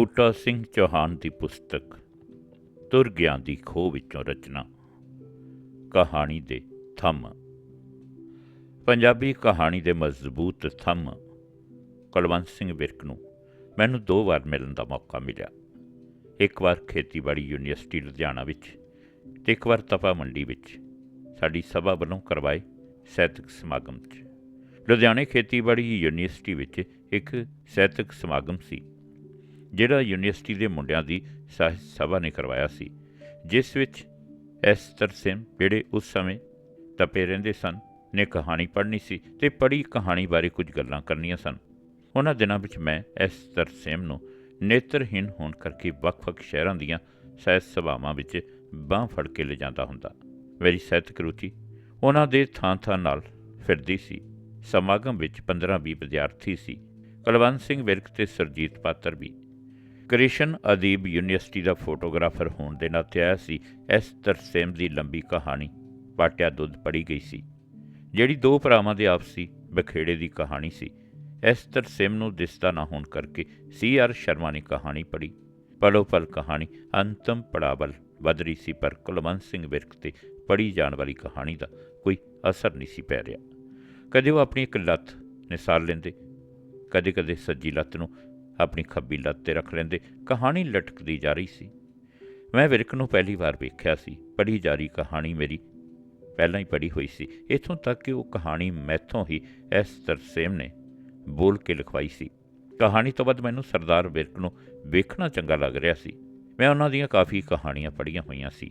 ਬੂਟਾ ਸਿੰਘ ਚੌਹਾਨ ਦੀ ਪੁਸਤਕ ਤੁਰ ਗਿਆ ਦੀ ਖੋਹ ਵਿੱਚੋਂ ਰਚਨਾ। ਕਹਾਣੀ ਦੇ ਥੰਮ। ਪੰਜਾਬੀ ਕਹਾਣੀ ਦੇ ਮਜ਼ਬੂਤ ਥੰਮ। ਕੁਲਵੰਤ ਸਿੰਘ ਵਿਰਕ ਨੂੰ ਮੈਨੂੰ ਦੋ ਵਾਰ ਮਿਲਣ ਦਾ ਮੌਕਾ ਮਿਲਿਆ। ਇੱਕ ਵਾਰ ਖੇਤੀਬਾੜੀ ਯੂਨੀਵਰਸਿਟੀ ਲੁਧਿਆਣਾ ਵਿੱਚ ਤੇ ਇੱਕ ਵਾਰ ਤਪਾ ਮੰਡੀ ਵਿੱਚ ਸਾਡੀ ਸਭਾ ਵੱਲੋਂ ਕਰਵਾਏ ਸਾਹਿਤਕ ਸਮਾਗਮ 'ਚ। ਲੁਧਿਆਣੇ ਖੇਤੀਬਾੜੀ ਯੂਨੀਵਰਸਿਟੀ ਵਿੱਚ ਇੱਕ ਸਾਹਿਤਕ ਸਮਾਗਮ ਸੀ। ਜਿਹੜਾ ਯੂਨੀਵਰਸਿਟੀ ਦੇ ਮੁੰਡਿਆਂ ਦੀ ਸਾਹਿਤ ਸਭਾ ਨੇ ਕਰਵਾਇਆ ਸੀ, ਜਿਸ ਵਿੱਚ ਐਸ ਤਰਸੇਮ ਜਿਹੜੇ ਉਸ ਸਮੇਂ ਤਪੇ ਰਹਿੰਦੇ ਸਨ, ਨੇ ਕਹਾਣੀ ਪੜ੍ਹਨੀ ਸੀ ਤੇ ਪੜ੍ਹੀ ਕਹਾਣੀ ਬਾਰੇ ਕੁਝ ਗੱਲਾਂ ਕਰਨੀਆਂ ਸਨ। ਉਹਨਾਂ ਦਿਨਾਂ ਵਿੱਚ ਮੈਂ ਐਸ ਤਰਸੇਮ ਨੂੰ ਨੇਤਰਹੀਣ ਹੋਣ ਕਰਕੇ ਵੱਖ-ਵੱਖ ਸ਼ਹਿਰਾਂ ਦੀਆਂ ਸਾਹਿਤ ਸਭਾਵਾਂ ਵਿੱਚ ਬਾਂਹ ਫੜ ਕੇ ਲਿਜਾਂਦਾ ਹੁੰਦਾ। ਮੇਰੀ ਸਾਹਿਤਕ ਰੁਚੀ ਉਹਨਾਂ ਦੇ ਥਾਂ-ਥਾਂ ਨਾਲ ਫਿਰਦੀ ਸੀ। ਸਮਾਗਮ ਵਿੱਚ 15-20 ਵਿਦਿਆਰਥੀ ਸੀ। ਕੁਲਵੰਤ ਸਿੰਘ ਵਿਰਕ ਤੇ ਸਰਜੀਤ ਪਾਤਰ ਵੀ ਕ੍ਰਿਸ਼ਨ ਅਦੀਬ ਯੂਨੀਵਰਸਿਟੀ ਦਾ ਫੋਟੋਗ੍ਰਾਫਰ ਹੋਣ ਦੇ ਨਾਤੇ ਆਇਆ ਸੀ। ਐਸ ਤਰਸੇਮ ਦੀ ਲੰਬੀ ਕਹਾਣੀ ਪਾਟਿਆ ਦੁੱਧ ਪੜੀ ਗਈ ਸੀ। ਜਿਹੜੀ ਦੋ ਭਰਾਵਾਂ ਦੇ ਆਪਸੀ ਬਖੇੜੇ ਦੀ ਕਹਾਣੀ ਸੀ। ਐਸ ਤਰਸੇਮ ਨੂੰ ਦਿਸਦਾ ਨਾ ਹੋਣ ਕਰਕੇ ਸੀ ਆਰ ਸ਼ਰਮਾ ਨੇ ਕਹਾਣੀ ਪੜੀ ਪਲੋ ਪਲ ਕਹਾਣੀ ਅੰਤਮ ਪੜਾਵਲ ਵਧ ਰਹੀ ਸੀ, ਪਰ ਕੁਲਵੰਤ ਸਿੰਘ ਵਿਰਕ ਤੇ ਪੜੀ ਜਾਣ ਵਾਲੀ ਕਹਾਣੀ ਦਾ ਕੋਈ ਅਸਰ ਨਹੀਂ ਸੀ ਪੈ ਰਿਹਾ। ਕਦੇ ਉਹ ਆਪਣੀ ਇੱਕ ਲੱਤ ਨਿਸਾਰ ਲੈਂਦੇ ਕਦੇ ਕਦੇ ਸੱਜੀ ਲੱਤ ਨੂੰ ਆਪਣੀ ਖੱਬੀ ਲੱਤ ਤੇ ਰੱਖ ਲੈਂਦੇ। ਕਹਾਣੀ ਲਟਕਦੀ ਜਾ ਰਹੀ ਸੀ। ਮੈਂ ਵਿਰਕ ਨੂੰ ਪਹਿਲੀ ਵਾਰ ਵੇਖਿਆ ਸੀ। ਪੜ੍ਹੀ ਜਾ ਰਹੀ ਕਹਾਣੀ ਮੇਰੀ ਪਹਿਲਾਂ ਹੀ ਪੜ੍ਹੀ ਹੋਈ ਸੀ। ਇਥੋਂ ਤੱਕ ਕਿ ਉਹ ਕਹਾਣੀ ਮੈਥੋਂ ਹੀ ਐਸ ਤਰਸੇਮ ਨੇ ਬੋਲ ਕੇ ਲਿਖਵਾਈ ਸੀ। ਕਹਾਣੀ ਤੋਂ ਬਾਅਦ ਮੈਨੂੰ ਸਰਦਾਰ ਵਿਰਕ ਨੂੰ ਵੇਖਣਾ ਚੰਗਾ ਲੱਗ ਰਿਹਾ ਸੀ। ਮੈਂ ਉਹਨਾਂ ਦੀਆਂ ਕਾਫੀ ਕਹਾਣੀਆਂ ਪੜ੍ਹੀਆਂ ਹੋਈਆਂ ਸੀ।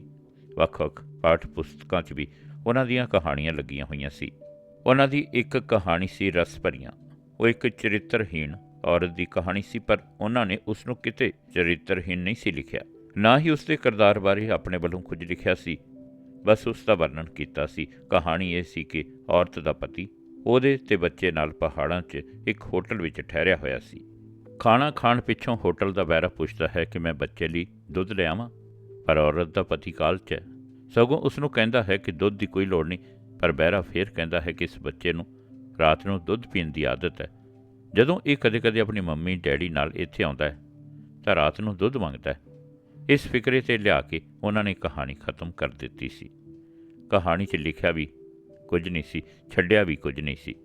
ਵੱਖ-ਵੱਖ ਪਾਠ ਪੁਸਤਕਾਂ 'ਚ ਵੀ ਉਹਨਾਂ ਦੀਆਂ ਕਹਾਣੀਆਂ ਲੱਗੀਆਂ ਹੋਈਆਂ ਸੀ। ਉਹਨਾਂ ਦੀ ਇੱਕ ਕਹਾਣੀ ਸੀ ਰਸ ਭਰੀਆਂ। ਉਹ ਇੱਕ ਚਰਿੱਤਰਹੀਣ ਔਰਤ ਦੀ ਕਹਾਣੀ ਸੀ, ਪਰ ਉਹਨਾਂ ਨੇ ਉਸ ਨੂੰ ਕਿਤੇ ਚਰਿੱਤਰਹੀਣ ਨਹੀਂ ਸੀ ਲਿਖਿਆ। ਨਾ ਹੀ ਉਸ ਦੇ ਕਿਰਦਾਰ ਬਾਰੇ ਆਪਣੇ ਵੱਲੋਂ ਕੁਝ ਲਿਖਿਆ ਸੀ, ਬਸ ਉਸ ਦਾ ਵਰਣਨ ਕੀਤਾ ਸੀ। ਕਹਾਣੀ ਇਹ ਸੀ ਕਿ ਔਰਤ ਦਾ ਪਤੀ ਉਹਦੇ ਤੇ ਬੱਚੇ ਨਾਲ ਪਹਾੜਾਂ 'ਚ ਇੱਕ ਹੋਟਲ ਵਿੱਚ ਠਹਿਰਿਆ ਹੋਇਆ ਸੀ। ਖਾਣਾ ਖਾਣ ਪਿੱਛੋਂ ਹੋਟਲ ਦਾ ਬੈਰਾ ਪੁੱਛਦਾ ਹੈ ਕਿ ਮੈਂ ਬੱਚੇ ਲਈ ਦੁੱਧ ਲਿਆਵਾਂ ਪਰ ਔਰਤ ਦਾ ਪਤੀ ਕਾਲ 'ਚ ਹੈ। ਸਗੋਂ ਉਸ ਨੂੰ ਕਹਿੰਦਾ ਹੈ ਕਿ ਦੁੱਧ ਦੀ ਕੋਈ ਲੋੜ ਨਹੀਂ, ਪਰ ਬਹਿਰਾ ਫੇਰ ਕਹਿੰਦਾ ਹੈ ਕਿ ਇਸ ਬੱਚੇ ਨੂੰ ਰਾਤ ਨੂੰ ਦੁੱਧ ਪੀਣ ਦੀ ਆਦਤ ਹੈ। ਜਦੋਂ ਇਹ ਕਦੇ-ਕਦੇ ਆਪਣੀ ਮੰਮੀ, ਡੈਡੀ ਨਾਲ ਇੱਥੇ ਆਉਂਦਾ ਹੈ, ਤਾਂ ਰਾਤ ਨੂੰ ਦੁੱਧ ਮੰਗਦਾ ਹੈ। ਇਸ ਫਿਕਰੇ ਤੇ ਲਿਆ ਕੇ ਉਹਨਾਂ ਨੇ ਕਹਾਣੀ ਖਤਮ ਕਰ ਦਿੱਤੀ ਸੀ। ਕਹਾਣੀ 'ਚ ਲਿਖਿਆ ਵੀ ਕੁਝ ਨਹੀਂ ਸੀ, ਛੱਡਿਆ ਵੀ ਕੁਝ ਨਹੀਂ ਸੀ।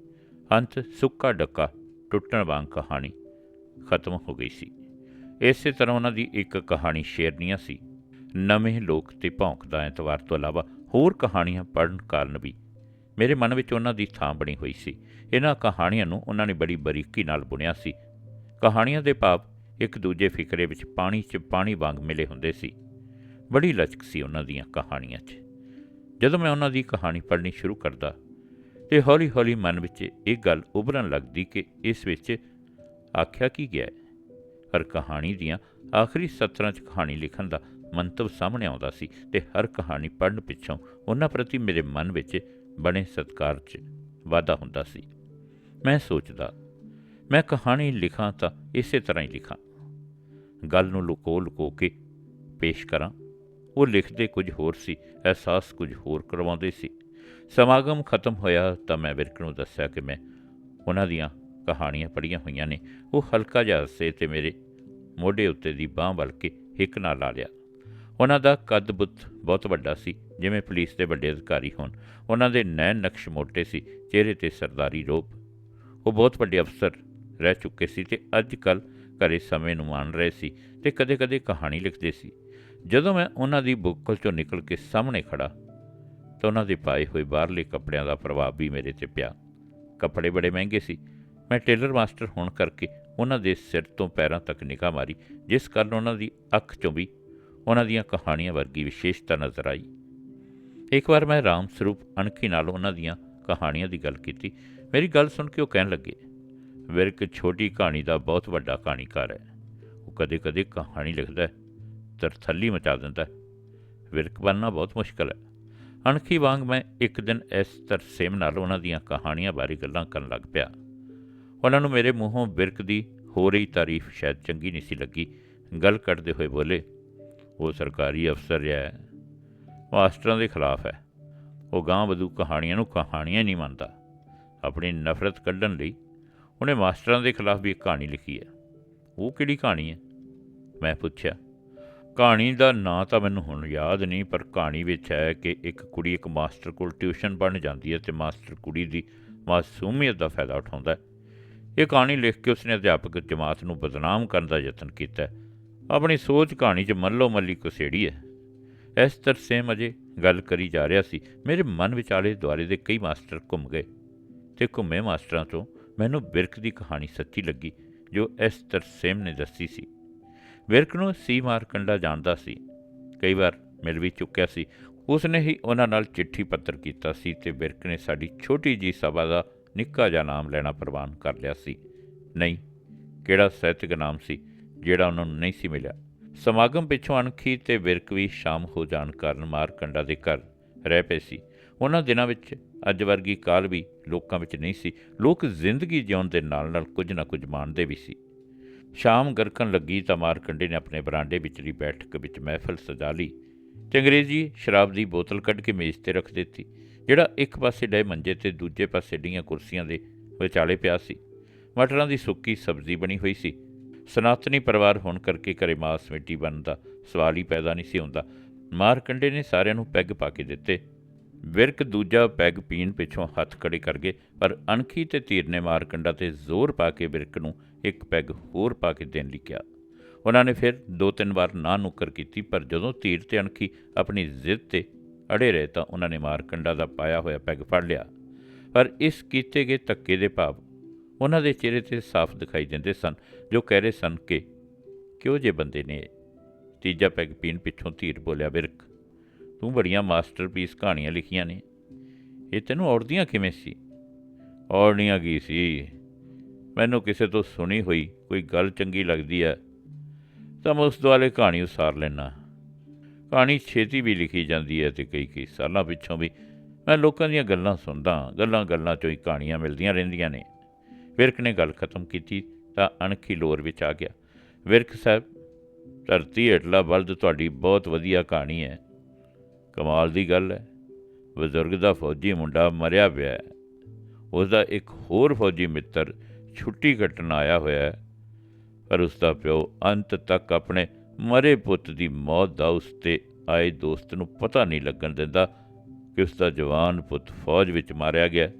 ਅੰਤ ਸੁੱਕਾ ਡੱਕਾ ਟੁੱਟਣ ਵਾਂਗ ਕਹਾਣੀ ਖਤਮ ਹੋ ਗਈ ਸੀ। ਇਸੇ ਤਰ੍ਹਾਂ ਉਹਨਾਂ ਦੀ ਇੱਕ ਕਹਾਣੀ ਸ਼ੇਰਨੀਆਂ ਸੀ। ਨਵੇਂ ਲੋਕ ਤੇ ਭੌਂਕਦਾ ਐਤਵਾਰ ਤੋਂ ਇਲਾਵਾ ਹੋਰ ਕਹਾਣੀਆਂ ਪੜ੍ਹਨ ਕਾਰਨ ਵੀ ਮੇਰੇ ਮਨ ਵਿੱਚ ਉਹਨਾਂ ਦੀ ਥਾਂ ਬਣੀ ਹੋਈ ਸੀ। ਇਹਨਾਂ ਕਹਾਣੀਆਂ ਨੂੰ ਉਹਨਾਂ ਨੇ ਬੜੀ ਬਰੀਕੀ ਨਾਲ ਬੁਣਿਆ ਸੀ। ਕਹਾਣੀਆਂ ਦੇ ਭਾਵ ਇੱਕ ਦੂਜੇ ਫਿਕਰੇ ਵਿੱਚ ਪਾਣੀ 'ਚ ਪਾਣੀ ਵਾਂਗ ਮਿਲੇ ਹੁੰਦੇ ਸੀ। ਬੜੀ ਲਚਕ ਸੀ ਉਹਨਾਂ ਦੀਆਂ ਕਹਾਣੀਆਂ 'ਚ। ਜਦੋਂ ਮੈਂ ਉਹਨਾਂ ਦੀ ਕਹਾਣੀ ਪੜ੍ਹਨੀ ਸ਼ੁਰੂ ਕਰਦਾ ਤੇ ਹੌਲੀ-ਹੌਲੀ ਮਨ ਵਿੱਚ ਇਹ ਗੱਲ ਉਭਰਨ ਲੱਗਦੀ ਕਿ ਇਸ ਵਿੱਚ ਆਖਿਆ ਕੀ ਗਿਆ ਹੈ। ਪਰ ਕਹਾਣੀ ਦੀਆਂ ਆਖਰੀ ਸਤਰਾਂ 'ਚ ਕਹਾਣੀ ਲਿਖਣ ਦਾ ਮੰਤਵ ਸਾਹਮਣੇ ਆਉਂਦਾ ਸੀ ਤੇ ਹਰ ਕਹਾਣੀ ਪੜ੍ਹਨ ਪਿੱਛੋਂ ਉਹਨਾਂ ਪ੍ਰਤੀ ਮੇਰੇ ਮਨ ਵਿੱਚ ਬਣੇ ਸਤਕਾਰ 'ਚ ਵਾਧਾ ਹੁੰਦਾ ਸੀ। ਮੈਂ ਸੋਚਦਾ, ਮੈਂ ਕਹਾਣੀ ਲਿਖਾਂ ਤਾਂ ਇਸੇ ਤਰ੍ਹਾਂ ਹੀ ਲਿਖਾਂ। ਗੱਲ ਨੂੰ ਲੁਕੋ ਲੁਕੋ ਕੇ ਪੇਸ਼ ਕਰਾਂ। ਉਹ ਲਿਖਦੇ ਕੁਝ ਹੋਰ ਸੀ, ਅਹਿਸਾਸ ਕੁਝ ਹੋਰ ਕਰਵਾਉਂਦੇ ਸੀ। ਸਮਾਗਮ ਖਤਮ ਹੋਇਆ ਤਾਂ ਮੈਂ ਵਿਰਕ ਨੂੰ ਦੱਸਿਆ ਕਿ ਮੈਂ ਉਹਨਾਂ ਦੀਆਂ ਕਹਾਣੀਆਂ ਪੜ੍ਹੀਆਂ ਹੋਈਆਂ ਨੇ। ਉਹ ਹਲਕਾ ਜਿਹਾ ਹੱਸੇ ਤੇ ਮੇਰੇ ਮੋਢੇ ਉੱਤੇ ਦੀ ਬਾਹ ਵੱਲ ਕੇ ਹਿੱਕ ਨਾਲ ਲਾ ਲਿਆ। ਉਹਨਾਂ ਦਾ ਕੱਦ ਬੁੱਤ ਬਹੁਤ ਵੱਡਾ ਸੀ, ਜਿਵੇਂ ਪੁਲਿਸ ਦੇ ਵੱਡੇ ਅਧਿਕਾਰੀ ਹੋਣ। ਉਹਨਾਂ ਦੇ ਨੈਣ ਨਕਸ਼ ਮੋਟੇ ਸੀ, ਚਿਹਰੇ ਤੇ ਸਰਦਾਰੀ ਰੋਪ। ਉਹ ਬਹੁਤ ਵੱਡੇ ਅਫਸਰ ਰਹਿ ਚੁੱਕੇ ਸੀ ਤੇ ਅੱਜ ਕੱਲ ਘਰੇ ਸਮੇਂ ਨੂੰ ਮਾਣ ਰਹੇ ਸੀ ਤੇ ਕਦੇ-ਕਦੇ ਕਹਾਣੀ ਲਿਖਦੇ ਸੀ। ਜਦੋਂ ਮੈਂ ਉਹਨਾਂ ਦੀ ਬੁੱਕਲ ਚੋਂ ਨਿਕਲ ਕੇ ਸਾਹਮਣੇ ਖੜਾ ਤਾਂ ਉਹਨਾਂ ਦੇ ਪਾਏ ਹੋਏ ਬਾਹਰਲੇ ਕੱਪੜਿਆਂ ਦਾ ਪ੍ਰਭਾਵ ਵੀ ਮੇਰੇ ਤੇ ਪਿਆ। ਕੱਪੜੇ ਬੜੇ ਮਹਿੰਗੇ ਸੀ। ਮੈਂ ਟੇਲਰ ਮਾਸਟਰ ਹੋਣ ਕਰਕੇ ਉਹਨਾਂ ਦੇ ਸਿਰ ਤੋਂ ਪੈਰਾਂ ਤੱਕ ਨਿਗਾਹ ਮਾਰੀ, ਜਿਸ ਕਾਰਨ ਉਹਨਾਂ ਦੀ ਅੱਖ ਚੋਂ ਵੀ ਉਹਨਾਂ ਦੀਆਂ ਕਹਾਣੀਆਂ ਵਰਗੀ ਵਿਸ਼ੇਸ਼ਤਾ ਨਜ਼ਰ ਆਈ। ਇੱਕ ਵਾਰ ਮੈਂ ਰਾਮ ਸਰੂਪ ਅਣਖੀ ਨਾਲ ਉਹਨਾਂ ਦੀਆਂ ਕਹਾਣੀਆਂ ਦੀ ਗੱਲ ਕੀਤੀ। ਮੇਰੀ ਗੱਲ ਸੁਣ ਕੇ ਉਹ ਕਹਿਣ ਲੱਗੇ, ਵਿਰਕ ਛੋਟੀ ਕਹਾਣੀ ਦਾ ਬਹੁਤ ਵੱਡਾ ਕਹਾਣੀਕਾਰ ਹੈ। ਉਹ ਕਦੇ-ਕਦੇ ਕਹਾਣੀ ਲਿਖਦਾ ਹੈ, ਤਰਥੱਲੀ ਮਚਾ ਦਿੰਦਾ ਹੈ। ਵਿਰਕ ਬਣਨਾ ਬਹੁਤ ਮੁਸ਼ਕਲ ਹੈ। ਅਣਖੀ ਵਾਂਗ ਮੈਂ ਇੱਕ ਦਿਨ ਇਸ ਤਰਸੇਮ ਨਾਲ ਉਹਨਾਂ ਦੀਆਂ ਕਹਾਣੀਆਂ ਬਾਰੇ ਗੱਲਾਂ ਕਰਨ ਲੱਗ ਪਿਆ। ਉਹਨਾਂ ਨੂੰ ਮੇਰੇ ਮੂੰਹੋਂ ਵਿਰਕ ਦੀ ਹੋ ਰਹੀ ਤਾਰੀਫ ਸ਼ਾਇਦ ਚੰਗੀ ਨਹੀਂ ਸੀ ਲੱਗੀ। ਗੱਲ ਕੱਢਦੇ ਹੋਏ ਬੋਲੇ ਉਹ ਸਰਕਾਰੀ ਅਫਸਰ ਹੈ। ਮਾਸਟਰਾਂ ਦੇ ਖਿਲਾਫ ਹੈ। ਉਹ ਗਾਂ ਵਧੂ ਕਹਾਣੀਆਂ ਨੂੰ ਕਹਾਣੀਆਂ ਨਹੀਂ ਮੰਨਦਾ। ਆਪਣੀ ਨਫ਼ਰਤ ਕੱਢਣ ਲਈ ਉਹਨੇ ਮਾਸਟਰਾਂ ਦੇ ਖਿਲਾਫ ਵੀ ਇੱਕ ਕਹਾਣੀ ਲਿਖੀ ਹੈ। ਉਹ ਕਿਹੜੀ ਕਹਾਣੀ ਹੈ? ਮੈਂ ਪੁੱਛਿਆ। ਕਹਾਣੀ ਦਾ ਨਾਂ ਤਾਂ ਮੈਨੂੰ ਹੁਣ ਯਾਦ ਨਹੀਂ, ਪਰ ਕਹਾਣੀ ਵਿੱਚ ਹੈ ਕਿ ਇੱਕ ਕੁੜੀ ਇੱਕ ਮਾਸਟਰ ਕੋਲ ਟਿਊਸ਼ਨ ਪੜ੍ਹਨ ਜਾਂਦੀ ਹੈ ਤੇ ਮਾਸਟਰ ਕੁੜੀ ਦੀ ਮਾਸੂਮੀਅਤ ਦਾ ਫਾਇਦਾ ਉਠਾਉਂਦਾ ਹੈ। ਇਹ ਕਹਾਣੀ ਲਿਖ ਕੇ ਉਸਨੇ ਅਧਿਆਪਕ ਜਮਾਤ ਨੂੰ ਬਦਨਾਮ ਕਰਨ ਦਾ ਯਤਨ ਕੀਤਾ ਆਪਣੀ ਸੋਚ ਕਹਾਣੀ 'ਚ ਮੱਲੋ ਮੱਲੀ ਕੁਸੇੜੀ ਹੈ ਇਸ ਤਰਸੇਮ ਅਜੇ ਗੱਲ ਕਰੀ ਜਾ ਰਿਹਾ ਸੀ। ਮੇਰੇ ਮਨ ਵਿਚਾਲੇ ਦੁਆਰੇ ਦੇ ਕਈ ਮਾਸਟਰ ਘੁੰਮ ਗਏ ਤੇ ਘੁੰਮੇ ਮਾਸਟਰਾਂ ਤੋਂ ਮੈਨੂੰ ਬਿਰਕ ਦੀ ਕਹਾਣੀ ਸੱਚੀ ਲੱਗੀ, ਜੋ ਇਸ ਤਰਸੇਮ ਨੇ ਦੱਸੀ ਸੀ। ਵਿਰਕ ਨੂੰ ਸੀ ਮਾਰਕੰਡਾ ਜਾਣਦਾ ਸੀ। ਕਈ ਵਾਰ ਮਿਲ ਵੀ ਚੁੱਕਿਆ ਸੀ। ਉਸਨੇ ਹੀ ਉਹਨਾਂ ਨਾਲ ਚਿੱਠੀ ਪੱਤਰ ਕੀਤਾ ਸੀ ਤੇ ਵਿਰਕ ਨੇ ਸਾਡੀ ਛੋਟੀ ਜੀ ਸਭਾ ਦਾ ਨਿੱਕਾ ਜਿਹਾ ਨਾਮ ਲੈਣਾ ਪ੍ਰਵਾਨ ਕਰ ਲਿਆ ਸੀ। ਨਹੀਂ, ਕਿਹੜਾ ਸਾਹਿਤਕ ਨਾਮ ਸੀ? ਜਿਹੜਾ ਉਹਨਾਂ ਨੂੰ ਨਹੀਂ ਸੀ ਮਿਲਿਆ। ਸਮਾਗਮ ਪਿੱਛੋਂ ਅਣਖੀ ਤੇ ਵਿਰਕ ਵੀ ਸ਼ਾਮ ਹੋ ਜਾਣ ਕਾਰਨ ਮਾਰਕੰਡਾ ਦੇ ਘਰ ਰਹਿ ਪਏ ਸੀ। ਉਹਨਾਂ ਦਿਨਾਂ ਵਿੱਚ ਅੱਜ ਵਰਗੀ ਕਾਲ ਵੀ ਲੋਕਾਂ ਵਿੱਚ ਨਹੀਂ ਸੀ। ਲੋਕ ਜ਼ਿੰਦਗੀ ਜਿਉਣ ਦੇ ਨਾਲ ਨਾਲ ਕੁਝ ਨਾ ਕੁਝ ਮਾਣਦੇ ਵੀ ਸੀ। ਸ਼ਾਮ ਗਰਕਣ ਲੱਗੀ ਤਾਂ ਮਾਰਕੰਡੇ ਨੇ ਆਪਣੇ ਬਰਾਂਡੇ ਵਿਚਲੀ ਬੈਠਕ ਵਿੱਚ ਮਹਿਫਲ ਸਜਾ ਲਈ। ਤੇ ਅੰਗਰੇਜ਼ੀ ਸ਼ਰਾਬ ਦੀ ਬੋਤਲ ਕੱਢ ਕੇ ਮੇਜ਼ ਤੇ ਰੱਖ ਦਿੱਤੀ, ਜਿਹੜਾ ਇੱਕ ਪਾਸੇ ਡੇ ਮੰਜੇ ਤੇ ਦੂਜੇ ਪਾਸੇ ਡੀਆਂ ਕੁਰਸੀਆਂ ਦੇ ਵਿਚਾਲੇ ਪਿਆ ਸੀ। ਮਟਰਾਂ ਦੀ ਸੁੱਕੀ ਸਬਜ਼ੀ ਬਣੀ ਹੋਈ ਸੀ। ਸਨਾਤਨੀ ਪਰਿਵਾਰ ਹੋਣ ਕਰਕੇ ਘਰੇ ਮਾਸ ਮਿੱਟੀ ਬਣਦਾ ਸਵਾਲ ਹੀ ਪੈਦਾ ਨਹੀਂ ਸੀ ਹੁੰਦਾ। ਮਾਰਕੰਡੇ ਨੇ ਸਾਰਿਆਂ ਨੂੰ ਪੈਗ ਪਾ ਕੇ ਦਿੱਤੇ। ਵਿਰਕ ਦੂਜਾ ਪੈਗ ਪੀਣ ਪਿੱਛੋਂ ਹੱਥ ਖੜੇ ਕਰ ਗਏ, ਪਰ ਅਣਖੀ ਤੇ ਤੀਰ ਨੇ ਮਾਰਕੰਡਾ ਤੇ ਜ਼ੋਰ ਪਾ ਕੇ ਵਿਰਕ ਨੂੰ ਇੱਕ ਪੈਗ ਹੋਰ ਪਾ ਕੇ ਦੇਣ ਲਈ ਕਿਹਾ। ਉਹਨਾਂ ਨੇ ਫਿਰ ਦੋ ਤਿੰਨ ਵਾਰ ਨਾ ਨੁੱਕਰ ਕੀਤੀ, ਪਰ ਜਦੋਂ ਤੀਰ ਤੇ ਅਣਖੀ ਆਪਣੀ ਜ਼ਿੱਦ ਤੇ ਅੜੇ ਰਹੇ ਤਾਂ ਉਹਨਾਂ ਨੇ ਮਾਰਕੰਡਾ ਦਾ ਪਾਇਆ ਹੋਇਆ ਪੈਗ ਫੜ ਲਿਆ। ਪਰ ਇਸ ਕੀਤੇ ਗਏ ਧੱਕੇ ਦੇ ਭਾਵ ਉਹਨਾਂ ਦੇ ਚਿਹਰੇ ਤੇ ਸਾਫ਼ ਦਿਖਾਈ ਦਿੰਦੇ ਸਨ, ਜੋ ਕਹਿ ਰਹੇ ਸਨ ਕਿ, ਕਿਉਂ ਜੇ ਬੰਦੇ ਨੇ ਤੀਜਾ ਪੈਗ ਪੀਣ ਪਿੱਛੋਂ ਧੀਰ ਬੋਲਿਆ ਬਿਰਕ ਤੂੰ ਬੜੀਆਂ ਮਾਸਟਰਪੀਸ ਕਹਾਣੀਆਂ ਲਿਖੀਆਂ ਨੇ, ਇਹ ਤੈਨੂੰ ਔੜਦੀਆਂ ਕਿਵੇਂ ਸੀ? ਔੜਨੀਆਂ ਕੀ ਸੀ? ਮੈਨੂੰ ਕਿਸੇ ਤੋਂ ਸੁਣੀ ਹੋਈ ਕੋਈ ਗੱਲ ਚੰਗੀ ਲੱਗਦੀ ਹੈ ਤਾਂ ਮੈਂ ਉਸ ਦੁਆਲੇ ਕਹਾਣੀ ਉਸਾਰ ਲੈਣਾ ਕਹਾਣੀ ਛੇਤੀ ਵੀ ਲਿਖੀ ਜਾਂਦੀ ਹੈ ਤੇ ਕਈ ਕਈ ਸਾਲਾਂ ਪਿੱਛੋਂ ਵੀ ਮੈਂ ਲੋਕਾਂ ਦੀਆਂ ਗੱਲਾਂ ਸੁਣਦਾ ਗੱਲਾਂ ਗੱਲਾਂ ਚੋਂ ਹੀ ਕਹਾਣੀਆਂ ਮਿਲਦੀਆਂ ਰਹਿੰਦੀਆਂ ਨੇ। ਵਿਰਕ ਨੇ ਗੱਲ ਖਤਮ ਕੀਤੀ ਤਾਂ ਅਣਖੀ ਲੋਰ ਵਿੱਚ ਆ ਗਿਆ। ਵਿਰਕ ਸਾਹਿਬ, ਧਰਤੀ ਹੇਠਲਾ ਬਲਦ ਤੁਹਾਡੀ ਬਹੁਤ ਵਧੀਆ ਕਹਾਣੀ ਹੈ। ਕਮਾਲ ਦੀ ਗੱਲ ਹੈ। ਬਜ਼ੁਰਗ ਦਾ ਫੌਜੀ ਮੁੰਡਾ ਮਰਿਆ ਪਿਆ ਹੈ। ਉਸ ਦਾ ਇੱਕ ਹੋਰ ਫੌਜੀ ਮਿੱਤਰ ਛੁੱਟੀ ਕੱਟਣ ਆਇਆ ਹੋਇਆ ਹੈ। ਪਰ ਉਸ ਦਾ ਪਿਓ ਅੰਤ ਤੱਕ ਆਪਣੇ ਮਰੇ ਪੁੱਤ ਦੀ ਮੌਤ ਦਾ ਉਸ ਤੇ ਆਏ ਦੋਸਤ ਨੂੰ ਪਤਾ ਨਹੀਂ ਲੱਗਣ ਦਿੰਦਾ ਕਿ ਉਸ ਦਾ ਜਵਾਨ ਪੁੱਤ ਫੌਜ ਵਿੱਚ ਮਾਰਿਆ ਗਿਆ।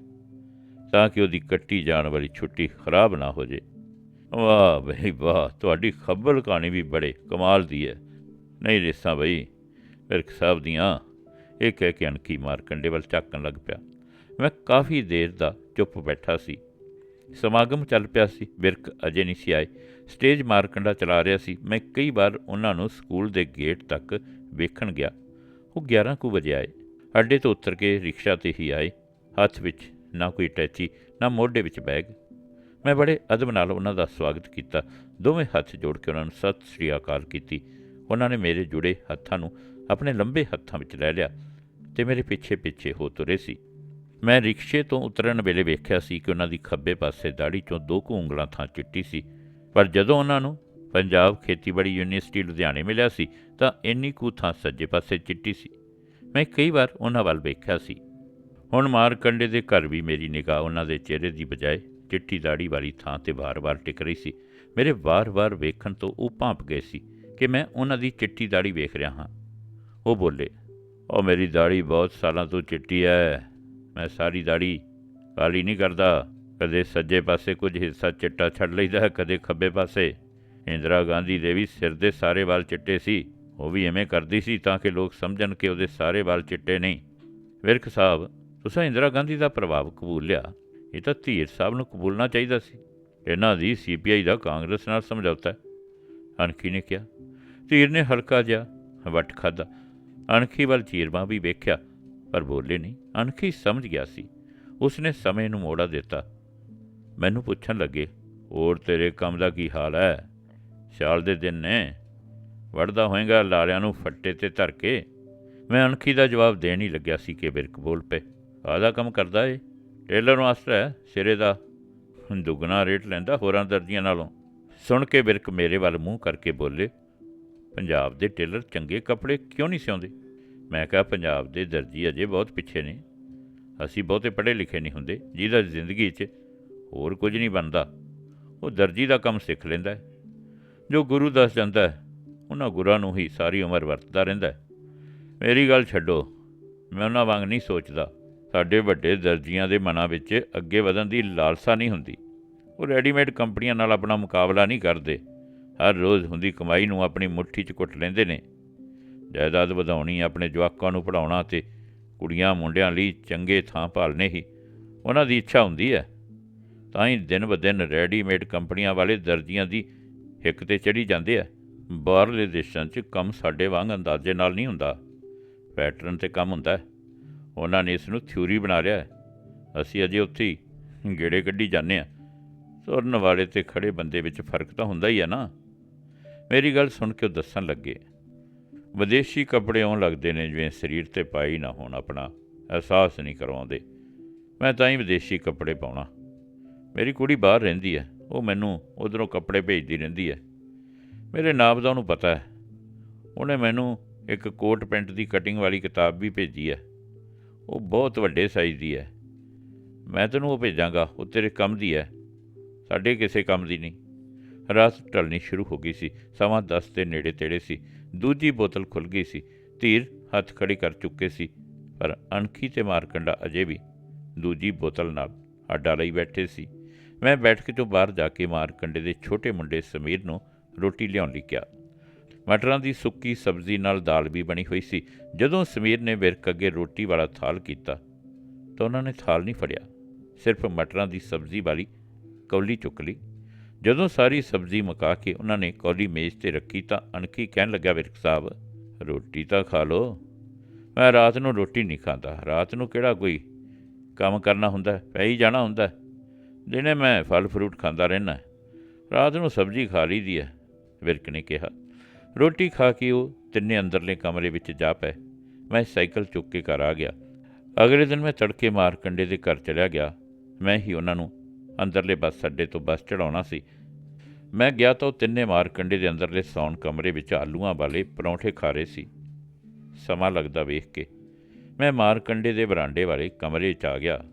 ਤਾਂ ਕਿ ਉਹਦੀ ਕੱਟੀ ਜਾਣ ਵਾਲੀ ਛੁੱਟੀ ਖਰਾਬ ਨਾ ਹੋ ਜੇ। ਵਾਹ ਬਈ ਵਾਹ, ਤੁਹਾਡੀ ਖੱਬਲ ਕਹਾਣੀ ਵੀ ਬੜੇ ਕਮਾਲ ਦੀ ਹੈ ਨਹੀਂ ਰੇਸਾਂ ਬਈ ਵਿਰਕ ਸਾਹਿਬ ਦੀਆਂ ਇਹ ਕਹਿ ਕੇ ਅਣਖੀ ਮਾਰ ਕੰਡੇ ਵੱਲ ਝਾਕਣ ਲੱਗ ਪਿਆ। ਮੈਂ ਕਾਫੀ ਦੇਰ ਦਾ ਚੁੱਪ ਬੈਠਾ ਸੀ। ਸਮਾਗਮ ਚੱਲ ਪਿਆ ਸੀ ਵਿਰਕ ਅਜੇ ਨਹੀਂ ਸੀ ਆਏ। ਸਟੇਜ ਮਾਰਕੰਡਾ ਚਲਾ ਰਿਹਾ ਸੀ। ਮੈਂ ਕਈ ਵਾਰ ਉਹਨਾਂ ਨੂੰ ਸਕੂਲ ਦੇ ਗੇਟ ਤੱਕ ਵੇਖਣ ਗਿਆ। ਉਹ 11 ਕੁ ਵਜੇ ਆਏ। ਅੱਡੇ ਤੋਂ ਉਤਰ ਕੇ ਰਿਕਸ਼ਾ ਤੇ ਹੀ ਆਏ। ਹੱਥ ਵਿੱਚ ਨਾ ਕੋਈ ਟੈਚੀ, ਨਾ ਮੋਢੇ ਵਿੱਚ ਬੈਗ। ਮੈਂ ਬੜੇ ਅਦਬ ਨਾਲ ਉਹਨਾਂ ਦਾ ਸਵਾਗਤ ਕੀਤਾ। ਦੋਵੇਂ ਹੱਥ ਜੋੜ ਕੇ ਉਹਨਾਂ ਨੂੰ ਸਤਿ ਸ੍ਰੀ ਅਕਾਲ ਕੀਤੀ। ਉਹਨਾਂ ਨੇ ਮੇਰੇ ਜੁੜੇ ਹੱਥਾਂ ਨੂੰ ਆਪਣੇ ਲੰਬੇ ਹੱਥਾਂ ਵਿੱਚ ਲੈ ਲਿਆ ਤੇ ਮੇਰੇ ਪਿੱਛੇ ਪਿੱਛੇ ਹੋ ਤੁਰੇ ਸੀ। ਮੈਂ ਰਿਕਸ਼ੇ ਤੋਂ ਉਤਰਨ ਵੇਲੇ ਵੇਖਿਆ ਸੀ ਕਿ ਉਹਨਾਂ ਦੀ ਖੱਬੇ ਪਾਸੇ ਦਾੜੀ ਚੋਂ ਦੋ ਕੁ ਉਂਗਲਾਂ ਥਾਂ ਚਿੱਟੀ ਸੀ। ਪਰ ਜਦੋਂ ਉਹਨਾਂ ਨੂੰ ਪੰਜਾਬ ਖੇਤੀਬਾੜੀ ਯੂਨੀਵਰਸਿਟੀ ਲੁਧਿਆਣੇ ਮਿਲਿਆ ਸੀ ਤਾਂ ਇੰਨੀ ਕੁ ਥਾਂ ਸੱਜੇ ਪਾਸੇ ਚਿੱਟੀ ਸੀ। ਮੈਂ ਕਈ ਵਾਰ ਉਹਨਾਂ ਵੱਲ ਵੇਖਿਆ ਸੀ। ਹੁਣ ਮਾਰਕੰਡੇ ਦੇ ਘਰ ਵੀ ਮੇਰੀ ਨਿਗਾਹ ਉਹਨਾਂ ਦੇ ਚਿਹਰੇ ਦੀ ਬਜਾਏ ਚਿੱਟੀ ਦਾੜੀ ਵਾਲੀ ਥਾਂ ਤੇ ਵਾਰ-ਵਾਰ ਟਿਕ ਰਹੀ ਸੀ। ਮੇਰੇ ਵਾਰ-ਵਾਰ ਵੇਖਣ ਤੋਂ ਉਹ ਭਾਂਪ ਗਏ ਸੀ ਕਿ ਮੈਂ ਉਹਨਾਂ ਦੀ ਚਿੱਟੀ ਦਾੜੀ ਵੇਖ ਰਿਹਾ ਹਾਂ। ਉਹ ਬੋਲੇ ਉਹ ਮੇਰੀ ਦਾੜੀ ਬਹੁਤ ਸਾਲਾਂ ਤੋਂ ਚਿੱਟੀ ਹੈ ਮੈਂ ਸਾਰੀ ਦਾੜੀ ਕਾਲੀ ਨਹੀਂ ਕਰਦਾ। ਕਦੇ ਸੱਜੇ ਪਾਸੇ ਕੁਝ ਹਿੱਸਾ ਚਿੱਟਾ ਛੱਡ ਲਈਦਾ ਹੈ, ਕਦੇ ਖੱਬੇ ਪਾਸੇ। ਇੰਦਰਾ ਗਾਂਧੀ ਦੇ ਵੀ ਸਿਰ ਦੇ ਸਾਰੇ ਵਾਲ ਚਿੱਟੇ ਸੀ। ਉਹ ਵੀ ਐਵੇਂ ਕਰਦੀ ਸੀ ਤਾਂ ਕਿ ਲੋਕ ਸਮਝਣ ਕਿ ਉਹਦੇ ਸਾਰੇ ਵਾਲ ਚਿੱਟੇ ਨਹੀਂ। ਵਿਰਕ ਸਾਹਿਬ ਤੁਸੀਂ ਇੰਦਰਾ ਗਾਂਧੀ ਦਾ ਪ੍ਰਭਾਵ ਕਬੂਲ ਲਿਆ, ਇਹ ਤਾਂ ਧੀਰ ਸਾਹਿਬ ਨੂੰ ਕਬੂਲਣਾ ਚਾਹੀਦਾ ਸੀ। ਇਹਨਾਂ ਦੀ ਸੀਪੀਆਈ ਦਾ ਕਾਂਗਰਸ ਨਾਲ ਸਮਝੌਤਾ ਹੈ। ਅਣਖੀ ਨੇ ਕਿਹਾ, ਧੀਰ ਨੇ ਹਲਕਾ ਜਿਹਾ ਵੱਟ ਖਾਦਾ ਅਣਖੀ ਵੱਲ ਚੀਰਵਾਂ ਵੀ ਵੇਖਿਆ, ਪਰ ਬੋਲੇ ਨਹੀਂ। ਅਣਖੀ ਸਮਝ ਗਿਆ ਸੀ। ਉਸਨੇ ਸਮੇਂ ਨੂੰ ਮੋੜਾ ਦਿੱਤਾ। ਮੈਨੂੰ ਪੁੱਛਣ ਲੱਗੇ, ਹੋਰ ਤੇਰੇ ਕੰਮ ਦਾ ਕੀ ਹਾਲ ਹੈ? ਸ਼ਾਲ ਦੇ ਦਿਨ ਨੇ। ਵੜਦਾ ਹੋਏਗਾ ਲਾਰਿਆਂ ਨੂੰ ਫੱਟੇ ਤੇ ਧਰ ਕੇ। ਮੈਂ ਅਣਖੀ ਦਾ ਜਵਾਬ ਦੇਣ ਹੀ ਲੱਗਿਆ ਸੀ ਕਿ ਬਿਰਕ ਬੋਲ ਪਏ। ਆਦਾ ਕੰਮ ਕਰਦਾ ਏ। ਟੇਲਰ ਮਾਸਟਰ ਹੈ, ਸਿਰੇ ਦਾ। ਦੁੱਗਣਾ ਰੇਟ ਲੈਂਦਾ ਹੋਰਾਂ ਦਰਜੀਆਂ ਨਾਲੋਂ। ਸੁਣ ਕੇ ਬਿਰਕ ਮੇਰੇ ਵੱਲ ਮੂੰਹ ਕਰਕੇ ਬੋਲੇ, ਪੰਜਾਬ ਦੇ ਟੇਲਰ ਚੰਗੇ ਕੱਪੜੇ ਕਿਉਂ ਨਹੀਂ ਸਿਉਂਦੇ? ਮੈਂ ਕਿਹਾ, ਪੰਜਾਬ ਦੇ ਦਰਜੀ ਅਜੇ ਬਹੁਤ ਪਿੱਛੇ ਨੇ। ਅਸੀਂ ਬਹੁਤੇ ਪੜ੍ਹੇ ਲਿਖੇ ਨਹੀਂ ਹੁੰਦੇ, ਜਿਹਦਾ ਜ਼ਿੰਦਗੀ 'ਚ ਹੋਰ ਕੁਝ ਨਹੀਂ ਬਣਦਾ। ਉਹ ਦਰਜੀ ਦਾ ਕੰਮ ਸਿੱਖ ਲੈਂਦਾ ਜੋ ਗੁਰੂ ਦੱਸ ਜਾਂਦਾ ਹੈ, ਉਹਨਾਂ ਗੁਰਾਂ ਨੂੰ ਹੀ ਸਾਰੀ ਉਮਰ ਵਰਤਦਾ ਰਹਿੰਦਾ ਮੇਰੀ ਗੱਲ ਛੱਡੋ, ਮੈਂ ਉਹਨਾਂ ਵਾਂਗ ਨਹੀਂ ਸੋਚਦਾ। ਸਾਡੇ ਵੱਡੇ ਦਰਜੀਆਂ ਦੇ ਮਨਾਂ ਵਿੱਚ ਅੱਗੇ ਵਧਣ ਦੀ ਲਾਲਸਾ ਨਹੀਂ ਹੁੰਦੀ। ਉਹ ਰੈਡੀਮੇਡ ਕੰਪਨੀਆਂ ਨਾਲ ਆਪਣਾ ਮੁਕਾਬਲਾ ਨਹੀਂ ਕਰਦੇ। ਹਰ ਰੋਜ਼ ਹੁੰਦੀ ਕਮਾਈ ਨੂੰ ਆਪਣੀ ਮੁੱਠੀ 'ਚ ਕੁੱਟ ਲੈਂਦੇ ਨੇ। ਜਾਇਦਾਦ ਵਧਾਉਣੀ ਆਪਣੇ ਜਵਾਕਾਂ ਨੂੰ ਪੜਾਉਣਾ ਤੇ ਕੁੜੀਆਂ ਮੁੰਡਿਆਂ ਲਈ ਚੰਗੇ ਥਾਂ ਭਾਲਣੇ ਹੀ ਉਹਨਾਂ ਦੀ ਇੱਛਾ ਹੁੰਦੀ ਹੈ। ਤਾਂ ਹੀ ਦਿਨ ਬ ਦਿਨ ਰੈਡੀਮੇਡ ਕੰਪਨੀਆਂ ਵਾਲੇ ਦਰਜੀਆਂ ਦੀ ਹਿੱਕ ਤੇ ਚੜੀ ਜਾਂਦੇ ਆ। ਬਾਹਰਲੇ ਦੇਸ਼ਾਂ 'ਚ ਕੰਮ ਸਾਡੇ ਵਾਂਗ ਅੰਦਾਜ਼ੇ ਨਾਲ ਨਹੀਂ ਹੁੰਦਾ। ਪੈਟਰਨ ਤੇ ਕੰਮ ਹੁੰਦਾ ਹੈ। ਉਹਨਾਂ ਨੇ ਇਸ ਨੂੰ ਥਿਊਰੀ ਬਣਾ ਲਿਆ ਹੈ। ਅਸੀਂ ਅਜੇ ਉੱਥੇ ਹੀ ਗੇੜੇ ਕੱਢੀ ਜਾਂਦੇ ਆ ਤੁਰਨ ਵਾਲੇ ਤੇ ਖੜੇ ਬੰਦੇ ਵਿੱਚ ਫ਼ਰਕ ਤਾਂ ਹੁੰਦਾ ਹੀ ਹੈ ਨਾ। ਮੇਰੀ ਗੱਲ ਸੁਣ ਕੇ ਉਹ ਦੱਸਣ ਲੱਗੇ, ਵਿਦੇਸ਼ੀ ਕੱਪੜੇ ਆਉਣ ਲੱਗਦੇ ਨੇ ਜਿਵੇਂ ਸਰੀਰ ਤੇ ਪਾਈ ਨਾ ਹੋਣ ਆਪਣਾ, ਅਹਿਸਾਸ ਨਹੀਂ ਕਰਵਾਉਂਦੇ। ਮੈਂ ਤਾਂ ਹੀ ਵਿਦੇਸ਼ੀ ਕੱਪੜੇ ਪਾਉਣਾ। ਮੇਰੀ ਕੁੜੀ ਬਾਹਰ ਰਹਿੰਦੀ ਹੈ, ਉਹ ਮੈਨੂੰ ਉਧਰੋਂ ਕੱਪੜੇ ਭੇਜਦੀ ਰਹਿੰਦੀ ਹੈ। ਮੇਰੇ ਨਾਪ ਦਾ ਉਹਨੂੰ ਪਤਾ ਹੈ। ਉਹਨੇ ਮੈਨੂੰ ਇੱਕ ਕੋਟ ਪੈਂਟ ਦੀ ਕਟਿੰਗ ਵਾਲੀ ਕਿਤਾਬ ਵੀ ਭੇਜੀ ਹੈ। ਉਹ ਬਹੁਤ ਵੱਡੇ ਸਾਈਜ਼ ਦੀ ਹੈ। ਮੈਂ ਤੈਨੂੰ ਉਹ ਭੇਜਾਂਗਾ, ਉਹ ਤੇਰੇ ਕੰਮ ਦੀ ਹੈ। ਸਾਡੇ ਕਿਸੇ ਕੰਮ ਦੀ ਨਹੀਂ। ਰਾਤ ਢਲਣੀ ਸ਼ੁਰੂ ਹੋ ਗਈ ਸੀ, ਸਮਾਂ 10 ਦੇ ਨੇੜੇ ਤੇੜੇ ਸੀ। ਦੂਜੀ ਬੋਤਲ ਖੁੱਲ ਗਈ ਸੀ। ਧੀਰ ਹੱਥ ਖੜੀ ਕਰ ਚੁੱਕੇ ਸੀ, ਪਰ ਅਣਖੀ ਤੇ ਮਾਰਕੰਡਾ ਅਜੇ ਵੀ ਦੂਜੀ ਬੋਤਲ ਨਾਲ ਅੱਡਾ ਲਈ ਬੈਠੇ ਸੀ। ਮੈਂ ਬੈਠ ਕੇ ਤੋਂ ਬਾਹਰ ਜਾ ਕੇ ਮਾਰਕੰਡੇ ਦੇ ਛੋਟੇ ਮੁੰਡੇ ਸਮੀਰ ਨੂੰ ਰੋਟੀ ਲਿਆਉਣ ਲਈ ਕਿਹਾ। ਮਟਰਾਂ ਦੀ ਸੁੱਕੀ ਸਬਜ਼ੀ ਨਾਲ ਦਾਲ ਵੀ ਬਣੀ ਹੋਈ ਸੀ। ਜਦੋਂ ਸਮੀਰ ਨੇ ਵਿਰਕ ਅੱਗੇ ਰੋਟੀ ਵਾਲਾ ਥਾਲ ਕੀਤਾ, ਤਾਂ ਉਹਨਾਂ ਨੇ ਥਾਲ ਨਹੀਂ ਫੜਿਆ। ਸਿਰਫ ਮਟਰਾਂ ਦੀ ਸਬਜ਼ੀ ਵਾਲੀ ਕੌਲੀ ਚੁੱਕ ਲਈ। ਜਦੋਂ ਸਾਰੀ ਸਬਜ਼ੀ ਮੁਕਾ ਕੇ ਉਹਨਾਂ ਨੇ ਕੌਲੀ ਮੇਜ਼ ਤੇ ਰੱਖੀ, ਤਾਂ ਅਣਖੀ ਕਹਿਣ ਲੱਗਾ ਵਿਰਕ ਸਾਹਿਬ, ਰੋਟੀ ਤਾਂ ਖਾ ਲਓ। ਮੈਂ ਰਾਤ ਨੂੰ ਰੋਟੀ ਨਹੀਂ ਖਾਂਦਾ। ਰਾਤ ਨੂੰ ਕਿਹੜਾ ਕੋਈ ਕੰਮ ਕਰਨਾ ਹੁੰਦਾ? ਪੈ ਹੀ ਜਾਣਾ ਹੁੰਦਾ। ਦਿਨੇ ਮੈਂ ਫਲ ਫਰੂਟ ਖਾਂਦਾ ਰਹਿਣਾ ਰਾਤ ਨੂੰ ਸਬਜ਼ੀ ਖਾ ਲਈਦੀ ਹੈ, ਵਿਰਕ ਨੇ ਕਿਹਾ। ਰੋਟੀ ਖਾ ਕੇ ਉਹ ਤਿੰਨੇ ਅੰਦਰਲੇ ਕਮਰੇ ਵਿੱਚ ਜਾ ਪਏ। ਮੈਂ ਸਾਈਕਲ ਚੁੱਕ ਕੇ ਘਰ ਆ ਗਿਆ। ਅਗਲੇ ਦਿਨ ਮੈਂ ਤੜਕੇ ਮਾਰ ਕੰਡੇ ਦੇ ਘਰ ਚਲਿਆ ਗਿਆ। ਮੈਂ ਹੀ ਉਹਨਾਂ ਨੂੰ ਅੰਦਰਲੇ ਬੱਸ ਅੱਡੇ ਤੋਂ ਬੱਸ ਚੜਾਉਣਾ ਸੀ। ਮੈਂ ਗਿਆ ਤਾਂ ਉਹ ਤਿੰਨੇ ਮਾਰ ਕੰਡੇ ਦੇ ਅੰਦਰਲੇ ਸੌਣ ਕਮਰੇ ਵਿੱਚ ਆਲੂਆਂ ਵਾਲੇ ਪਰੌਂਠੇ ਖਾ ਰਹੇ ਸੀ। ਸਮਾਂ ਲੱਗਦਾ ਵੇਖ ਕੇ। ਮੈਂ ਮਾਰ ਕੰਡੇ ਦੇ ਬਰਾਂਡੇ ਵਾਲੇ ਕਮਰੇ 'ਚ ਆ ਗਿਆ।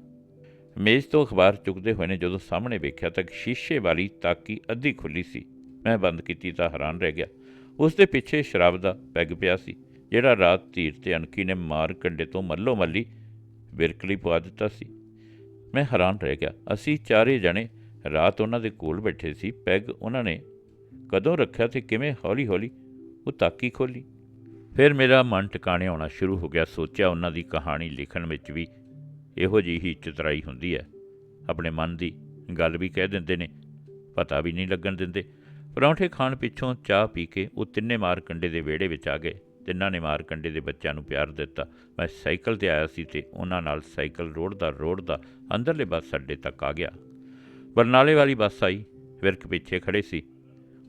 ਮੇਜ਼ ਤੋਂ ਅਖਬਾਰ ਚੁੱਕਦੇ ਹੋਏ ਨੇ ਜਦੋਂ ਸਾਹਮਣੇ ਵੇਖਿਆ ਤਾਂ ਇੱਕ ਸ਼ੀਸ਼ੇ ਵਾਲੀ ਤਾਕੀ ਅੱਧੀ ਖੁੱਲੀ ਸੀ। ਮੈਂ ਬੰਦ ਕੀਤੀ ਤਾਂ ਹੈਰਾਨ ਰਹਿ ਗਿਆ। ਉਸ ਦੇ ਪਿੱਛੇ ਸ਼ਰਾਬ ਦਾ ਪੈਗ ਪਿਆ ਸੀ, ਜਿਹੜਾ ਰਾਤ ਧੀਰ ਤੇ ਅਣਖੀ ਨੇ ਮਾਰ ਕੰਡੇ ਤੋਂ ਮੱਲੋ ਮੱਲੀ ਬਿਰਕਲੀ ਪਵਾ ਦਿੱਤਾ ਸੀ। ਮੈਂ ਹੈਰਾਨ ਰਹਿ ਗਿਆ। ਅਸੀਂ ਚਾਰੇ ਜਣੇ ਰਾਤ ਉਹਨਾਂ ਦੇ ਕੋਲ ਬੈਠੇ ਸੀ। ਪੈਗ ਉਹਨਾਂ ਨੇ ਕਦੋਂ ਰੱਖਿਆ ਤੇ ਕਿਵੇਂ ਹੌਲੀ-ਹੌਲੀ ਉਹ ਤਾਕੀ ਖੋਲੀ ਫਿਰ ਮੇਰਾ ਮਨ ਟਿਕਾਣੇ ਆਉਣਾ ਸ਼ੁਰੂ ਹੋ ਗਿਆ। ਸੋਚਿਆ ਉਹਨਾਂ ਦੀ ਕਹਾਣੀ ਲਿਖਣ ਵਿੱਚ ਵੀ ਇਹੋ ਜਿਹੀ ਹੀ ਚਤਰਾਈ ਹੁੰਦੀ ਹੈ। ਆਪਣੇ ਮਨ ਦੀ ਗੱਲ ਵੀ ਕਹਿ ਦਿੰਦੇ ਨੇ, ਪਤਾ ਵੀ ਨਹੀਂ ਲੱਗਣ ਦਿੰਦੇ। ਪਰੌਂਠੇ ਖਾਣ ਪਿੱਛੋਂ ਚਾਹ ਪੀ ਕੇ ਉਹ ਤਿੰਨੇ ਮਾਰ ਕੰਡੇ ਦੇ ਵਿਹੜੇ ਵਿੱਚ ਆ ਗਏ। ਤਿੰਨਾਂ ਨੇ ਮਾਰ ਕੰਡੇ ਦੇ ਬੱਚਿਆਂ ਨੂੰ ਪਿਆਰ ਦਿੱਤਾ। ਮੈਂ ਸਾਈਕਲ ਤੇ ਆਇਆ ਸੀ ਤੇ ਉਹਨਾਂ ਨਾਲ ਸਾਈਕਲ ਰੋੜਦਾ ਰੋੜਦਾ ਅੰਦਰਲੇ ਬੱਸ ਅੱਡੇ ਤੱਕ ਆ ਗਿਆ। ਬਰਨਾਲੇ ਵਾਲੀ ਬੱਸ ਆਈ। ਵਿਰਕ ਪਿੱਛੇ ਖੜੇ ਸੀ।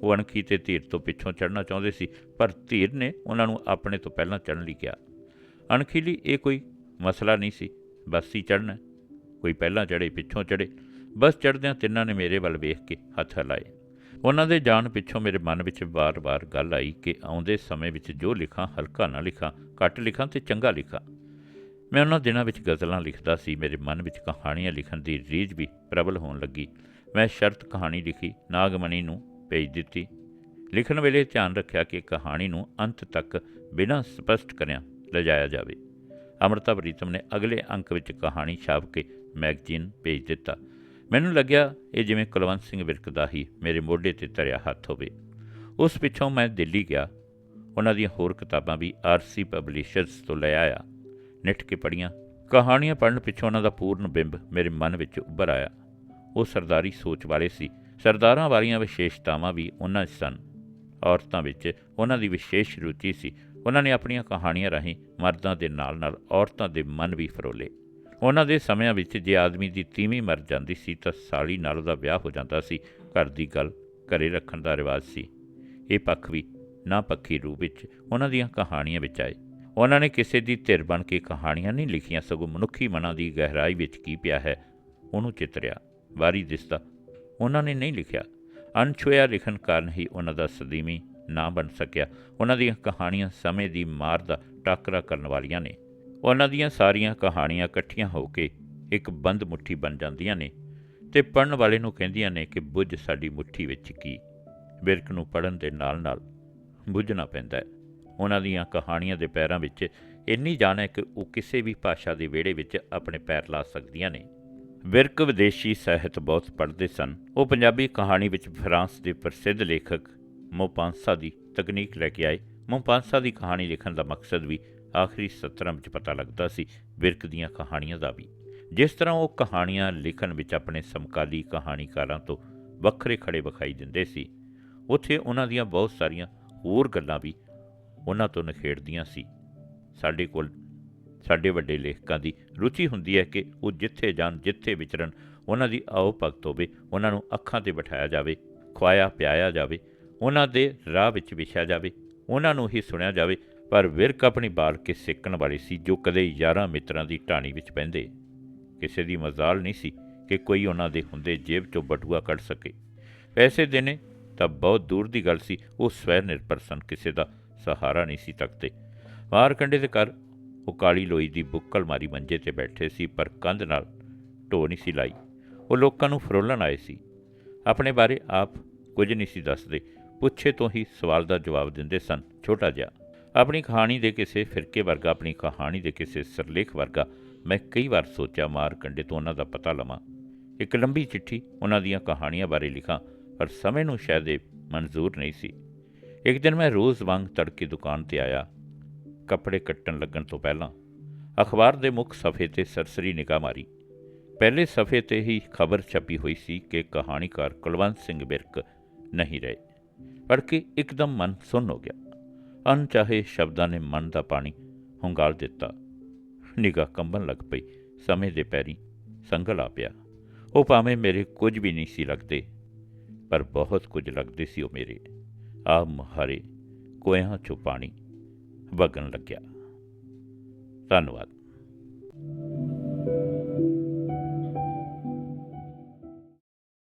ਉਹ ਅਣਖੀ ਤੇ ਧੀਰ ਤੋਂ ਪਿੱਛੋਂ ਚੜ੍ਹਨਾ ਚਾਹੁੰਦੇ ਸੀ, ਪਰ ਧੀਰ ਨੇ ਉਹਨਾਂ ਨੂੰ ਆਪਣੇ ਤੋਂ ਪਹਿਲਾਂ ਚੜ੍ਹਨ ਲਈ ਕਿਹਾ। ਅਣਖੀ ਲਈ ਇਹ ਕੋਈ ਮਸਲਾ ਨਹੀਂ ਸੀ। ਬੱਸ ਹੀ ਚੜ੍ਹਨਾ ਕੋਈ ਪਹਿਲਾਂ ਚੜ੍ਹੇ, ਪਿੱਛੋਂ ਚੜ੍ਹੇ। ਬਸ ਚੜ੍ਹਦਿਆਂ ਤਿੰਨਾਂ ਨੇ ਮੇਰੇ ਵੱਲ ਵੇਖ ਕੇ ਹੱਥ ਹਿਲਾਏ। ਉਹਨਾਂ ਦੇ ਜਾਣ ਪਿੱਛੋਂ ਮੇਰੇ ਮਨ ਵਿੱਚ ਵਾਰ-ਵਾਰ ਗੱਲ ਆਈ ਕਿ ਆਉਂਦੇ ਸਮੇਂ ਵਿੱਚ ਜੋ ਲਿਖਾਂ, ਹਲਕਾ ਨਾ ਲਿਖਾਂ, ਘੱਟ ਲਿਖਾਂ ਤੇ ਚੰਗਾ ਲਿਖਾਂ। ਮੈਂ ਉਹਨਾਂ ਦਿਨਾਂ ਵਿੱਚ ਗਜ਼ਲਾਂ ਲਿਖਦਾ ਸੀ, ਮੇਰੇ ਮਨ ਵਿੱਚ ਕਹਾਣੀਆਂ ਲਿਖਣ ਦੀ ਰੀਝ ਵੀ ਪ੍ਰਬਲ ਹੋਣ ਲੱਗੀ। ਮੈਂ ਸ਼ਰਤ ਕਹਾਣੀ ਲਿਖੀ, ਨਾਗਮਣੀ ਨੂੰ ਭੇਜ ਦਿੱਤੀ। ਲਿਖਣ ਵੇਲੇ ਧਿਆਨ ਰੱਖਿਆ ਕਿ ਕਹਾਣੀ ਨੂੰ ਅੰਤ ਤੱਕ ਬਿਨਾਂ ਸਪਸ਼ਟ ਕਰਿਆ ਲਿਜਾਇਆ ਜਾਵੇ। ਅਮਰਤਾ ਪ੍ਰੀਤਮ ਨੇ ਅਗਲੇ ਅੰਕ ਵਿੱਚ ਕਹਾਣੀ ਛਾਪ ਕੇ ਮੈਗਜ਼ੀਨ ਭੇਜ ਦਿੱਤਾ। ਮੈਨੂੰ ਲੱਗਿਆ ਇਹ ਜਿਵੇਂ ਕੁਲਵੰਤ ਸਿੰਘ ਵਿਰਕ ਦਾ ਹੀ ਮੇਰੇ ਮੋਢੇ ਤੇ ਧਰਿਆ ਹੱਥ ਹੋਵੇ। ਉਸ ਪਿੱਛੋਂ ਮੈਂ ਦਿੱਲੀ ਗਿਆ। ਉਹਨਾਂ ਦੀਆਂ ਹੋਰ ਕਿਤਾਬਾਂ ਵੀ ਆਰਸੀ ਪਬਲਿਸ਼ਰਸ ਤੋਂ ਲੈ ਆਇਆ। ਨਿੱਠ ਕੇ ਪੜੀਆਂ ਕਹਾਣੀਆਂ ਪੜ੍ਹਨ ਪਿੱਛੋਂ ਉਹਨਾਂ ਦਾ ਪੂਰਨ ਬਿੰਬ ਮੇਰੇ ਮਨ ਵਿੱਚ ਉੱਭਰ ਆਇਆ। ਉਹ ਸਰਦਾਰੀ ਸੋਚ ਵਾਲੇ ਸੀ। ਸਰਦਾਰਾਂ ਵਾਲੀਆਂ ਵਿਸ਼ੇਸ਼ਤਾਵਾਂ ਵੀ ਉਹਨਾਂ 'ਚ ਸਨ। ਔਰਤਾਂ ਵਿੱਚ ਉਹਨਾਂ ਦੀ ਵਿਸ਼ੇਸ਼ ਰੁਚੀ ਸੀ। ਉਹਨਾਂ ਨੇ ਆਪਣੀਆਂ ਕਹਾਣੀਆਂ ਰਾਹੀਂ ਮਰਦਾਂ ਦੇ ਨਾਲ-ਨਾਲ ਔਰਤਾਂ ਦੇ ਮਨ ਵੀ ਫਰੋਲੇ। ਉਹਨਾਂ ਦੇ ਸਮਿਆਂ ਵਿੱਚ ਜੇ ਆਦਮੀ ਦੀ ਤੀਵੀਂ ਮਰ ਜਾਂਦੀ ਸੀ ਤਾਂ ਸਾਲੀ ਨਾਲ ਉਹਦਾ ਵਿਆਹ ਹੋ ਜਾਂਦਾ ਸੀ। ਘਰ ਦੀ ਗੱਲ ਘਰੇ ਰੱਖਣ ਦਾ ਰਿਵਾਜ ਸੀ। ਇਹ ਪੱਖ ਵੀ ਨਾ ਪੱਖੀ ਰੂਪ ਵਿੱਚ ਉਹਨਾਂ ਦੀਆਂ ਕਹਾਣੀਆਂ ਵਿੱਚ ਆਏ। ਉਹਨਾਂ ਨੇ ਕਿਸੇ ਦੀ ਧਿਰ ਬਣ ਕੇ ਕਹਾਣੀਆਂ ਨਹੀਂ ਲਿਖੀਆਂ, ਸਗੋਂ ਮਨੁੱਖੀ ਮਨਾਂ ਦੀ ਗਹਿਰਾਈ ਵਿੱਚ ਕੀ ਪਿਆ ਹੈ, ਉਹਨੂੰ ਚਿਤਰਿਆ। ਵਾਰੀ ਦਿਸਦਾ ਉਹਨਾਂ ਨੇ ਨਹੀਂ ਲਿਖਿਆ। ਅਣਛੋਇਆ ਲਿਖਣ ਕਾਰਨ ਹੀ ਉਹਨਾਂ ਦਾ ਸਦੀਮੀ ਨਾ ਬਣ ਸਕਿਆ। ਉਹਨਾਂ ਦੀਆਂ ਕਹਾਣੀਆਂ ਸਮੇਂ ਦੀ ਮਾਰ ਦਾ ਟਾਕਰਾ ਕਰਨ ਵਾਲੀਆਂ ਨੇ। ਉਹਨਾਂ ਦੀਆਂ ਸਾਰੀਆਂ ਕਹਾਣੀਆਂ ਇਕੱਠੀਆਂ ਹੋ ਕੇ ਇੱਕ ਬੰਦ ਮੁੱਠੀ ਬਣ ਜਾਂਦੀਆਂ ਨੇ ਤੇ ਪੜਨ ਵਾਲੇ ਨੂੰ ਕਹਿੰਦੀਆਂ ਨੇ ਕਿ ਬੁੱਝ ਸਾਡੀ ਮੁੱਠੀ ਵਿੱਚ ਕੀ? ਬਿਰਕ ਨੂੰ ਪੜਨ ਦੇ ਨਾਲ-ਨਾਲ ਬੁੱਝਣਾ ਪੈਂਦਾ ਹੈ। ਉਹਨਾਂ ਦੀਆਂ ਕਹਾਣੀਆਂ ਦੇ ਪੈਰਾਂ ਵਿੱਚ ਇੰਨੀ ਜਾਣ ਹੈ ਕਿ ਉਹ ਕਿਸੇ ਵੀ ਭਾਸ਼ਾ ਦੇ ਵਿਹੜੇ ਵਿੱਚ ਆਪਣੇ ਪੈਰ ਲਾ ਸਕਦੀਆਂ ਨੇ। ਵਿਰਕ ਵਿਦੇਸ਼ੀ ਸਾਹਿਤ ਬਹੁਤ ਪੜ੍ਹਦੇ ਸਨ। ਉਹ ਪੰਜਾਬੀ ਕਹਾਣੀ ਵਿੱਚ ਫਰਾਂਸ ਦੇ ਪ੍ਰਸਿੱਧ ਲੇਖਕ ਮੋਪਾਂਸਾ ਦੀ ਤਕਨੀਕ ਲੈ ਕੇ ਆਏ। ਮੋਪਾਂਸਾ ਦੀ ਕਹਾਣੀ ਲਿਖਣ ਦਾ ਮਕਸਦ ਵੀ ਆਖਰੀ ਸਤਰਾਂ ਵਿੱਚ ਪਤਾ ਲੱਗਦਾ ਸੀ ਵਿਰਕ ਦੀਆਂ ਕਹਾਣੀਆਂ ਦਾ ਵੀ। ਜਿਸ ਤਰ੍ਹਾਂ ਉਹ ਕਹਾਣੀਆਂ ਲਿਖਣ ਵਿੱਚ ਆਪਣੇ ਸਮਕਾਲੀ ਕਹਾਣੀਕਾਰਾਂ ਤੋਂ ਵੱਖਰੇ ਖੜੇ ਵਿਖਾਈ ਦਿੰਦੇ ਸੀ, ਉੱਥੇ ਉਹਨਾਂ ਦੀਆਂ ਬਹੁਤ ਸਾਰੀਆਂ ਹੋਰ ਗੱਲਾਂ ਵੀ ਉਹਨਾਂ ਤੋਂ ਨਿਖੇੜਦੀਆਂ ਸੀ। ਸਾਡੇ ਕੋਲ ਸਾਡੇ ਵੱਡੇ ਲੇਖਕਾਂ ਦੀ ਰੁਚੀ ਹੁੰਦੀ ਹੈ ਕਿ ਉਹ ਜਿੱਥੇ ਜਾਣ, ਜਿੱਥੇ ਵਿਚਰਨ, ਉਹਨਾਂ ਦੀ ਆਓ ਭਗਤ ਹੋਵੇ, ਉਹਨਾਂ ਨੂੰ ਅੱਖਾਂ ਤੇ ਬਿਠਾਇਆ ਜਾਵੇ ਖਵਾਇਆ ਪਿਆਇਆ ਜਾਵੇ, ਉਹਨਾਂ ਦੇ ਰਾਹ ਵਿੱਚ ਵਿਛਿਆ ਜਾਵੇ, ਉਹਨਾਂ ਨੂੰ ਹੀ ਸੁਣਿਆ ਜਾਵੇ ਪਰ ਵਿਰਕ ਆਪਣੀ ਬਾਲ ਕੇ ਸਿੱਕਣ ਵਾਲੀ ਸੀ ਜੋ ਕਦੇ ਯਾਰਾਂ ਮਿੱਤਰਾਂ ਦੀ ਢਾਣੀ ਵਿੱਚ ਪੈਂਦੇ ਕਿਸੇ ਦੀ ਮਜ਼ਾਲ ਨਹੀਂ ਸੀ ਕਿ ਕੋਈ ਉਹਨਾਂ ਦੇ ਹੁੰਦੇ ਜੇਬ ਚੋਂ ਬਟੂਆ ਕੱਢ ਸਕੇ। ਪੈਸੇ ਦੇਣੇ ਤਾਂ ਬਹੁਤ ਦੂਰ ਦੀ ਗੱਲ ਸੀ, ਉਹ ਸਵੈ ਨਿਰਭਰ ਸਨ, ਕਿਸੇ ਦਾ ਸਹਾਰਾ ਨਹੀਂ ਸੀ ਤੱਕਦੇ। ਬਾਹਰ ਕੰਡੇ ਦੇ ਘਰ ਉਹ ਕਾਲੀ ਲੋਈ ਦੀ ਬੁੱਕਲ ਮਾਰੀ ਮੰਜੇ ਤੇ ਬੈਠੇ ਸੀ, ਪਰ ਕੰਧ ਨਾਲ ਢੋ ਨਹੀਂ ਸੀ ਲਾਈ। ਉਹ ਲੋਕਾਂ ਨੂੰ ਫਰੋਲਣ ਆਏ ਸੀ। ਆਪਣੇ ਬਾਰੇ ਆਪ ਕੁਝ ਨਹੀਂ ਸੀ ਦੱਸਦੇ। ਪੁੱਛੇ ਤੋਂ ਹੀ ਸਵਾਲ ਦਾ ਜਵਾਬ ਦਿੰਦੇ ਸਨ, ਛੋਟਾ ਜਿਹਾ। ਆਪਣੀ ਕਹਾਣੀ ਦੇ ਕਿਸੇ ਫਿਰਕੇ ਵਰਗਾ, ਆਪਣੀ ਕਹਾਣੀ ਦੇ ਕਿਸੇ ਸਰਲੇਖ ਵਰਗਾ ਮੈਂ ਕਈ ਵਾਰ ਸੋਚਿਆ, ਮਾਰ ਕੰਡੇ ਤੋਂ ਉਹਨਾਂ ਦਾ ਪਤਾ ਲਵਾਂ। ਇੱਕ ਲੰਬੀ ਚਿੱਠੀ ਉਹਨਾਂ ਦੀਆਂ ਕਹਾਣੀਆਂ ਬਾਰੇ ਲਿਖਾਂ, ਪਰ ਸਮੇਂ ਨੂੰ ਸ਼ਾਇਦ ਇਹ ਮਨਜ਼ੂਰ ਨਹੀਂ ਸੀ। ਇੱਕ ਦਿਨ ਮੈਂ ਰੋਜ਼ ਵਾਂਗ ਤੜਕੇ ਦੁਕਾਨ ਤੇ ਆਇਆ। ਕੱਪੜੇ ਕੱਟਣ ਲੱਗਣ ਤੋਂ ਪਹਿਲਾਂ ਅਖਬਾਰ ਦੇ ਮੁੱਖ ਸਫ਼ੇ ਤੇ ਸਰਸਰੀ ਨਿਗਾਹ ਮਾਰੀ। ਪਹਿਲੇ ਸਫ਼ੇ ਤੇ ਹੀ ਖਬਰ ਛਪੀ ਹੋਈ ਸੀ ਕਿ ਕਹਾਣੀਕਾਰ ਕੁਲਵੰਤ ਸਿੰਘ ਬਿਰਕ ਨਹੀਂ ਰਹੇ ਪੜ੍ਹ ਕੇ ਇੱਕਦਮ ਮਨ ਸੁੰਨ ਹੋ ਗਿਆ। ਅਣਚਾਹੇ ਸ਼ਬਦਾਂ ਨੇ ਮਨ ਦਾ ਪਾਣੀ ਹੁੰਗਾਲ ਦਿੱਤਾ। ਨਿਗਾਹ ਕੰਬਣ ਲੱਗ ਪਈ। ਸਮੇਂ ਦੇ ਪੈਰੀ ਸੰਗਲ ਆ ਪਿਆ। ਉਹ ਭਾਵੇਂ ਮੇਰੇ ਕੁਝ ਵੀ ਨਹੀਂ ਸੀ ਲੱਗਦੇ, ਪਰ ਬਹੁਤ ਕੁਝ ਲੱਗਦੇ ਸੀ ਉਹ ਮੇਰੇ। ਆ ਮਹਾਰੇ ਕੋਇਆਂ ਚੋਂ ਪਾਣੀ ਵਗਣ ਲੱਗਿਆ। ਧੰਨਵਾਦ।